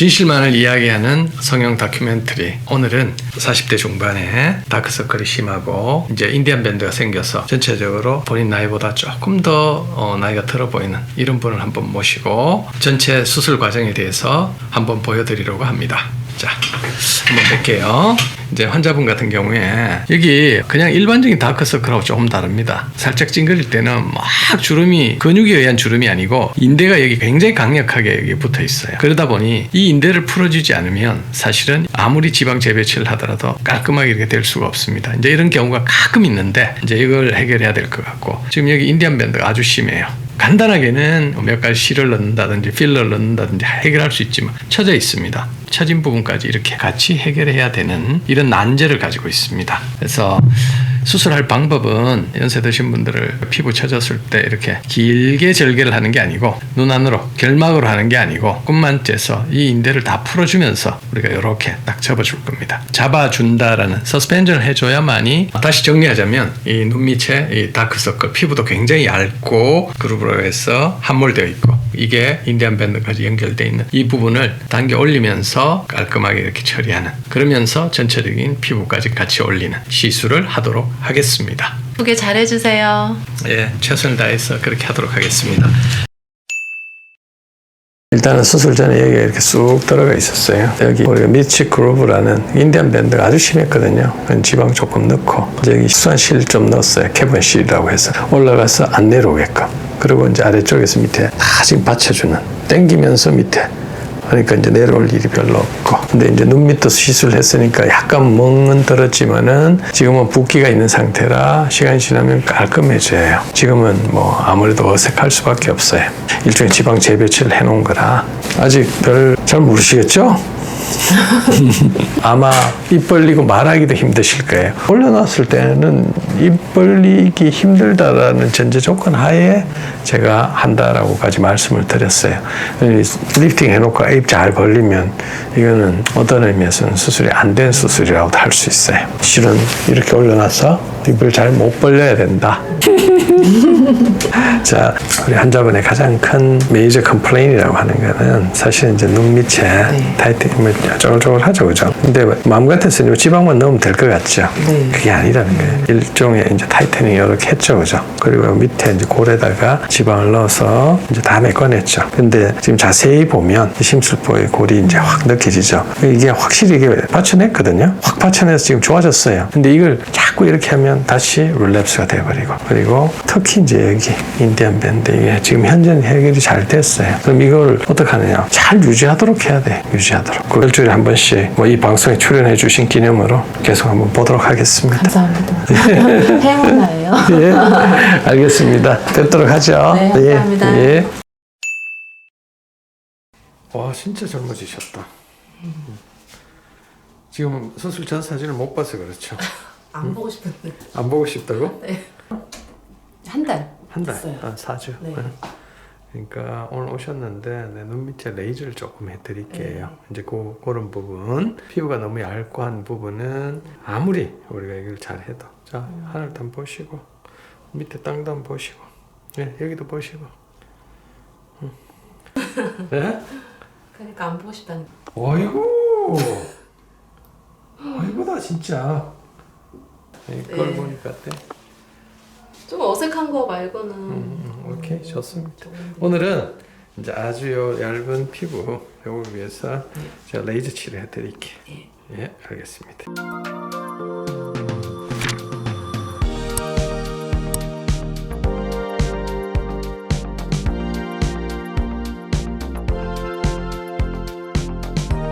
진실만을 이야기하는 성형 다큐멘터리. 오늘은 40대 중반에 다크서클이 심하고 이제 인디안 밴드가 생겨서 전체적으로 본인 나이보다 조금 더 어, 나이가 들어 보이는 이런 분을 한번 모시고 전체 수술 과정에 대해서 한번 보여드리려고 합니다. 자, 한번 볼게요. 이제 환자분 같은 경우에 여기 그냥 일반적인 다크서클하고 조금 다릅니다. 살짝 찡그릴 때는 막 주름이 근육에 의한 주름이 아니고 인대가 여기 굉장히 강력하게 여기 붙어 있어요. 그러다 보니 이 인대를 풀어주지 않으면 사실은 아무리 지방 재배치를 하더라도 깔끔하게 이렇게 될 수가 없습니다. 이제 이런 경우가 가끔 있는데 이제 이걸 해결해야 될 것 같고 지금 여기 인디안 밴드가 아주 심해요. 간단하게는 몇 가지 실을 넣는다든지 필러를 넣는다든지 해결할 수 있지만 처져 있습니다. 처진 부분까지 이렇게 같이 해결해야 되는 이런 난제를 가지고 있습니다. 그래서 수술할 방법은 연세 드신 분들을 피부 처졌을 때 이렇게 길게 절개를 하는 게 아니고 눈 안으로 결막으로 하는 게 아니고 꿈만 째서 이 인대를 다 풀어주면서 우리가 이렇게 딱 접어줄 겁니다. 잡아준다라는 서스펜션을 해줘야만이 다시 정리하자면 이 눈 밑에 이 다크서클 피부도 굉장히 얇고 그룹으로 해서 함몰되어 있고 이게 인디안 밴드까지 연결되어 있는 이 부분을 당겨 올리면서 깔끔하게 이렇게 처리하는 그러면서 전체적인 피부까지 같이 올리는 시술을 하도록 하겠습니다. 예쁘게 잘해주세요. 예, 최선을 다해서 그렇게 하도록 하겠습니다. 일단은 수술 전에 여기가 이렇게 쑥 들어가 있었어요. 여기 우리가 미치 그루브라는 인디안 밴드가 아주 심했거든요. 지방 조금 넣고 여기 수환실 좀 넣었어요. 캐번실이라고 해서 올라가서 안 내려오게끔. 그리고 이제 아래쪽에서 밑에 다 지금 받쳐주는 땡기면서 밑에. 그러니까 이제 내려올 일이 별로 없고. 근데 이제 눈 밑도 시술을 했으니까 약간 멍은 들었지만은 지금은 붓기가 있는 상태라 시간이 지나면 깔끔해져요. 지금은 뭐 아무래도 어색할 수밖에 없어요. 일종의 지방 재배치를 해놓은 거라. 아직 별 잘 모르시겠죠? 아마 입 벌리고 말하기도 힘드실 거예요. 올려놨을 때는 입 벌리기 힘들다라는 전제 조건 하에 제가 한다라고까지 말씀을 드렸어요. 리프팅 해놓고 입 잘 벌리면 이거는 어떤 의미에서는 수술이 안 된 수술이라고도 할 수 있어요. 실은 이렇게 올려놔서 입을 잘 못 벌려야 된다. 자, 우리 환자분의 가장 큰 메이저 컴플레인이라고 하는 거는 사실 이제 눈 밑에 타이트면 쪼글쪼글 하죠, 그죠? 근데 마음 같았으니 지방만 넣으면 될 것 같죠? 그게 아니라는 거예요. 일종의 이제 타이트닝 이렇게 했죠, 그죠? 그리고 밑에 이제 골에다가 지방을 넣어서 이제 다 메꿔냈죠. 근데 지금 자세히 보면 심술보의 골이 이제 확 느껴지죠. 이게 확실히 이게 받쳐냈거든요. 확 받쳐내서 지금 좋아졌어요. 근데 이걸 자꾸 이렇게 하면 다시 룰랩스가 돼버리고 그리고 특히 이제 여기 인디안 밴드 이게 지금 현재는 해결이 잘 됐어요. 그럼 이걸 어떻게 하느냐? 잘 유지하도록 해야 돼. 유지하도록. 그 일주일에 한 번씩 뭐 이 방송에 출연해 주신 기념으로 계속 한번 보도록 하겠습니다. 감사합니다. 행운나예요. 예, 알겠습니다. 뵙도록 하죠. 네, 감사합니다. 예, 예. 와, 진짜 젊어지셨다. 지금 수술 전 사진을 못 봐서 그렇죠. 안 보고 싶은데. 안 보고 싶다고? 한 달. 한 달, 됐어요. 아, 4주. 네. 그러니까 오늘 오셨는데 내 눈 밑에 레이저를 조금 해드릴게요. 네. 이제 그, 그런 부분, 피부가 너무 얇고 한 부분은 아무리 우리가 이걸 잘 해도 자 음. 하늘도 한번 보시고 밑에 땅도 한번 보시고 네, 여기도 보시고 응. 네? 그러니까 안 보고 싶다는. 어이구 어이구다 진짜 그걸 네. 보니까 어때? 좀 어색한 거 말고는. 음, 음, 오케이 좋습니다. 좋은데. 오늘은 이제 아주 요 얇은 피부 요걸 위해서 제가 레이저 치료 해드릴게요. 예. 예, 알겠습니다.